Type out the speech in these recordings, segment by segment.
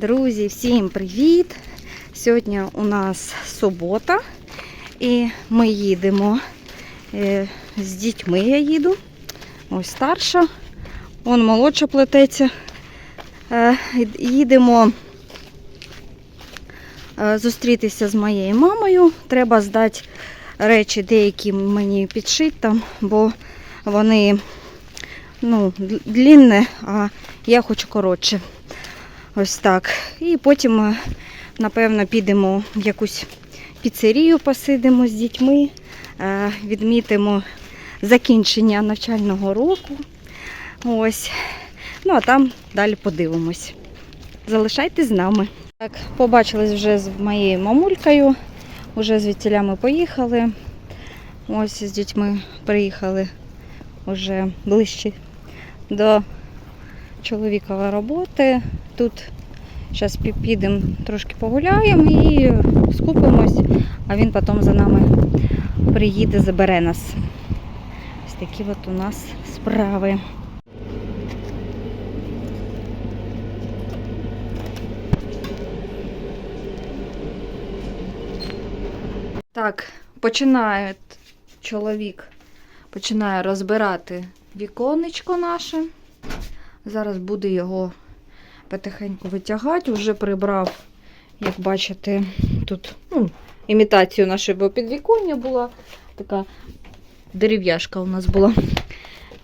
Друзі, всім привіт! Сьогодні у нас субота і ми їдемо е, з дітьми. Я їду. Ось старша, он молодша плететься. Е, Їдемо е, зустрітися з моєю мамою. Треба здати речі, деякі мені підшити там, бо вони ну, длінне, а я хочу коротше. Ось так. І потім, е, напевно, підемо в якусь піцерію, посидимо з дітьми, е, відмітимо закінчення навчального року. Ось. Ну, а там далі подивимось. Залишайтесь з нами. Так, побачились вже з моєю мамулькою. Уже звідтіля ми поїхали. Ось з дітьми приїхали вже ближче до чоловікової роботи. Тут зараз підемо трошки погуляємо і скупимось, а він потім за нами приїде, забере нас. Ось такі от у нас справи. Так, починає чоловік починає розбирати віконечко наше. Зараз буде його потихеньку витягати. Вже прибрав, як бачите, тут ну, імітацію нашого підвіконня була. Така дерев'яшка у нас була.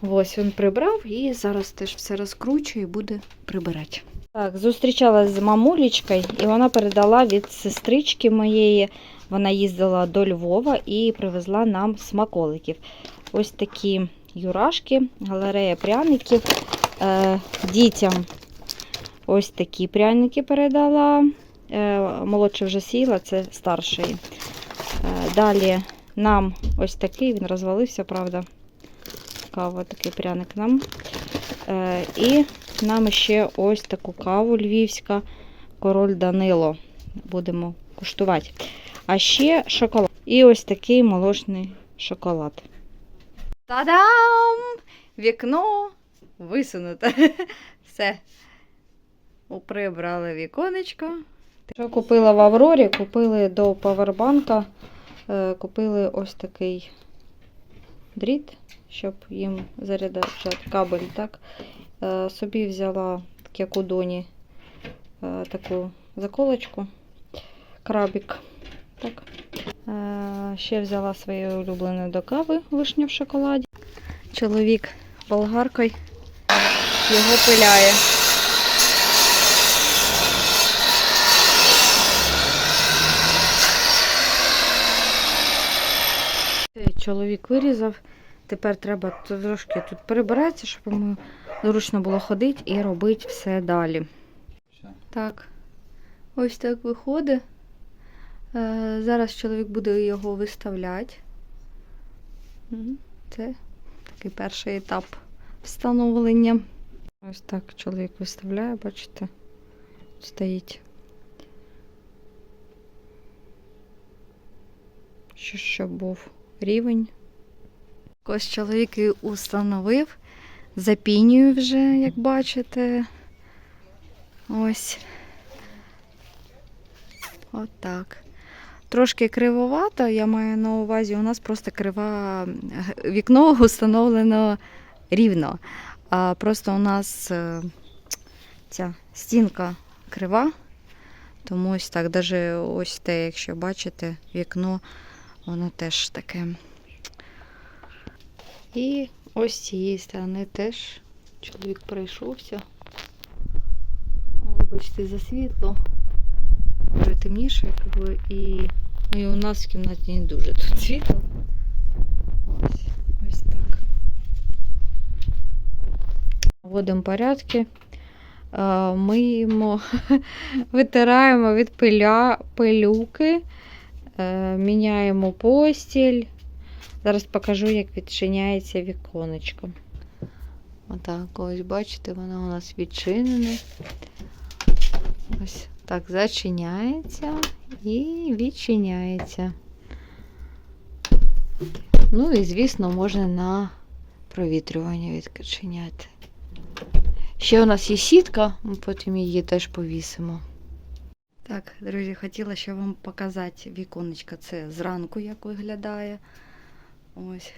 Ось він прибрав і зараз теж все розкручує і буде прибирати. Так, зустрічалася з мамулечкою, і вона передала від сестрички моєї. Вона їздила до Львова і привезла нам смаколиків. Ось такі юрашки, галерея пряників. Е, дітям ось такі пряники передала. Е, молодше вже сіла, це старший. Е, далі нам ось такий, він розвалився, правда. Кава, такий пряник нам. І нам ще ось таку каву львівська, король Данило. Будемо куштувати. А ще шоколад. І ось такий молочний шоколад. Та-дам! Вікно висунуте. Все. Прибрали віконечко. Що купила в Аврорі, купили до павербанка, е, купили ось такий дріт, щоб їм заряджати кабель. Так? Е, Собі взяла, як у доні, е, таку заколочку, крабік. Так. Ще взяла своє улюблене до кави вишня в шоколаді. Чоловік болгаркою його пиляє. Чоловік вирізав. Тепер треба трошки тут перебиратися, щоб йому зручно було ходити і робити все далі. Так, ось так виходить. Е, Зараз чоловік буде його виставляти. Це такий перший етап встановлення. Ось так чоловік виставляє, бачите, стоїть. Що, щоб був рівень. Ось чоловік і установив. Запінюю вже, як бачите. Ось. Отак. Трошки кривовато, я маю на увазі, у нас просто крива вікно установлено рівно. А просто у нас е, ця стінка крива. Тому ось так, навіть ось те, якщо бачите, вікно, воно теж таке. І ось з цієї сторони теж чоловік пройшовся. Вибачте за світло. Вже темніше, якби, і, ну, і у нас в кімнаті не дуже тут світло. Ось, ось так. Вводимо порядки. Е, Миємо, витираємо від пиля, пилюки, е, міняємо постіль. Зараз покажу, як відчиняється віконечко. Отак, ось бачите, воно у нас відчинене. Ось так зачиняється і відчиняється. Ну і, звісно, можна на провітрювання відчиняти. Ще у нас є сітка, ми потім її теж повісимо. Так, друзі, хотіла ще вам показати віконечко. Це зранку як виглядає. Ось.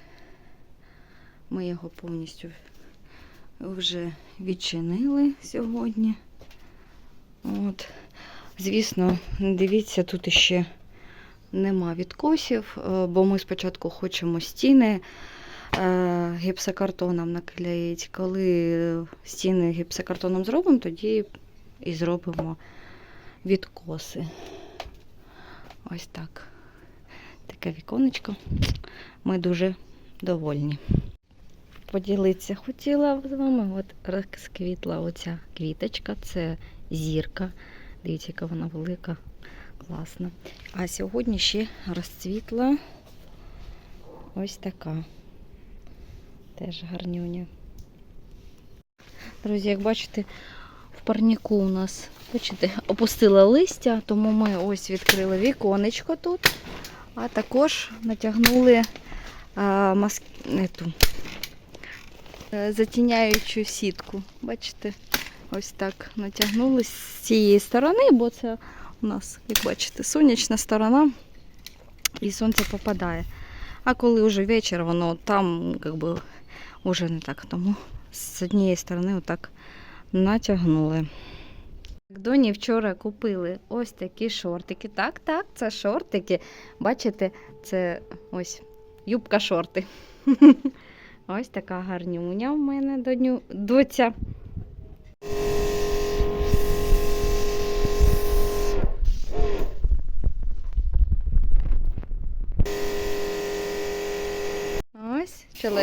Ми його повністю вже відчинили сьогодні. От. Звісно, дивіться, тут ще нема відкосів, е, бо ми спочатку хочемо стіни гіпсокартоном наклеїти. Коли стіни гіпсокартоном зробимо, тоді і зробимо відкоси. Ось так. Таке віконечко. Ми дуже довольні. Поділитися хотіла з вами. От розквітла оця квіточка, це зірка. Дивіться, яка вона велика, класна. А сьогодні ще розцвітла ось така. Теж гарнюня. Друзі, як бачите, в парніку у нас, бачите, опустила листя, тому ми ось відкрили віконечко тут, а також натягнули а, маск... ету, е, затіняючу сітку. Бачите, ось так натягнули з цієї сторони, бо це у нас, як бачите, сонячна сторона і сонце попадає. А коли вже вечір, воно там як би, вже не так. Тому з однієї сторони отак натягнули. Доні вчора купили ось такі шортики. Так, так, це шортики. Бачите, це ось юбка шорти. Ось така гарнюня в мене доця.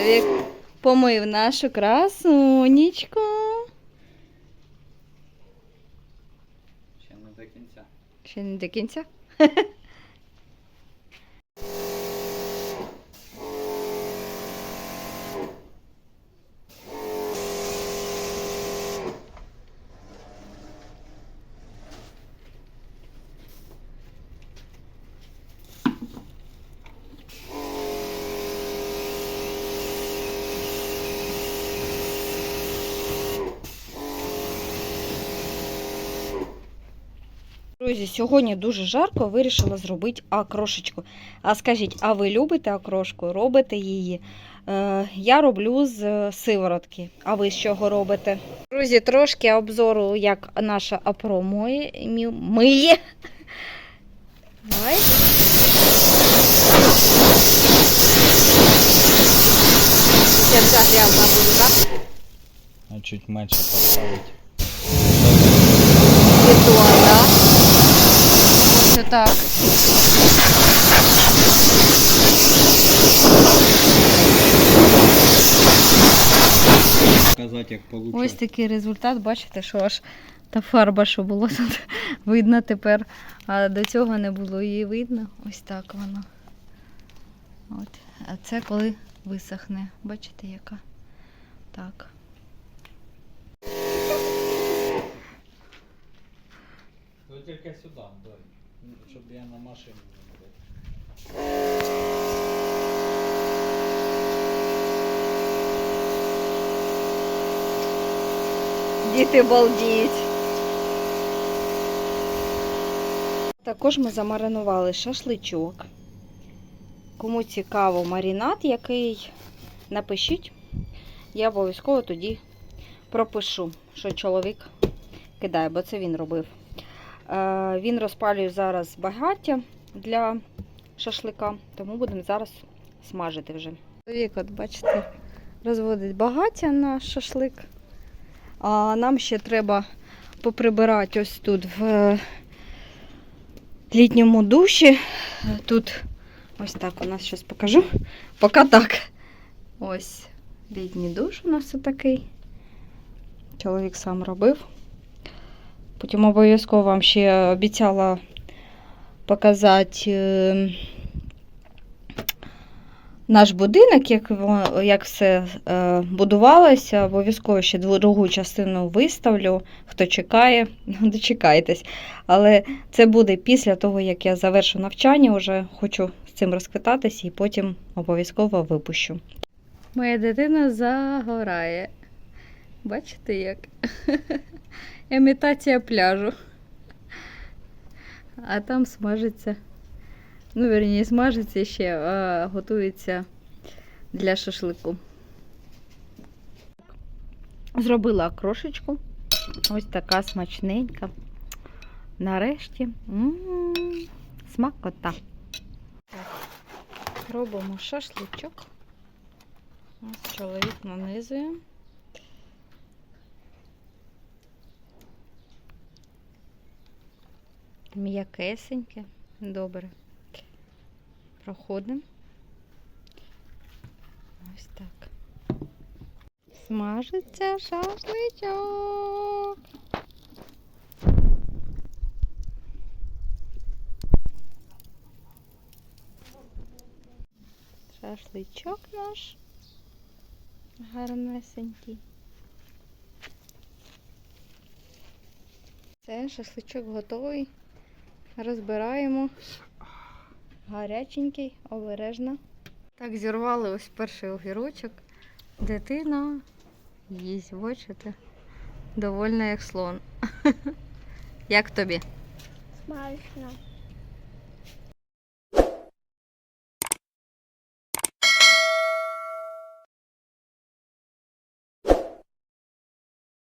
Чоловік помив нашу красунечку. Ще не до кінця. Ще не до кінця. Друзі, сьогодні дуже жарко, вирішила зробити окрошечку. А скажіть, а ви любите окрошку? Робите її? Е, я роблю з сиворотки. А ви з чого робите? Друзі, трошки обзору, як наша апро моє, миє. Давай. Це ця грязна буде, так? А чуть менше поставити. Бетон, да? Так. Показати, як. Ось такий результат, бачите, що аж та фарба, що було тут видно тепер, а до цього не було її видно. Ось так вона. От. А це коли висохне. Бачите, яка? Так. Ну тільки сюди, дай. Щоб я на машині не був. Діти балдіють. Також ми замаринували шашличок. Кому цікаво маринад, який напишіть, я обов'язково тоді пропишу, що чоловік кидає, бо це він робив. Е, Він розпалює зараз багаття для шашлика, тому будемо зараз смажити вже. Чоловік, от бачите, розводить багаття на шашлик. А нам ще треба поприбирати ось тут в літньому душі. Тут ось так у нас зараз покажу. Поки так. Ось літній душ у нас такий. Чоловік сам робив. Потім обов'язково вам ще обіцяла показати е, наш будинок, як, як все е, будувалося. Обов'язково ще другу частину виставлю. Хто чекає, дочекайтесь. Але це буде після того, як я завершу навчання, вже хочу з цим розквитатися і потім обов'язково випущу. Моя дитина загорає. Бачите як? Імітація пляжу. А там смажиться. Ну, верні, смажиться ще, а готується для шашлику. Зробила крошечку. Ось така смачненька. Нарешті. Смакота. Робимо шашличок. Ось чоловік нанизує. М'якесеньке. Добре. Проходимо. Ось так. Смажиться шашличок. Шашличок наш гарнесенький. Все, шашличок готовий. Розбираємо. Гаряченький, обережно. Так, зірвали ось перший огірочок. Дитина їсть, бачите? Довольна як слон. Як тобі? Смачно.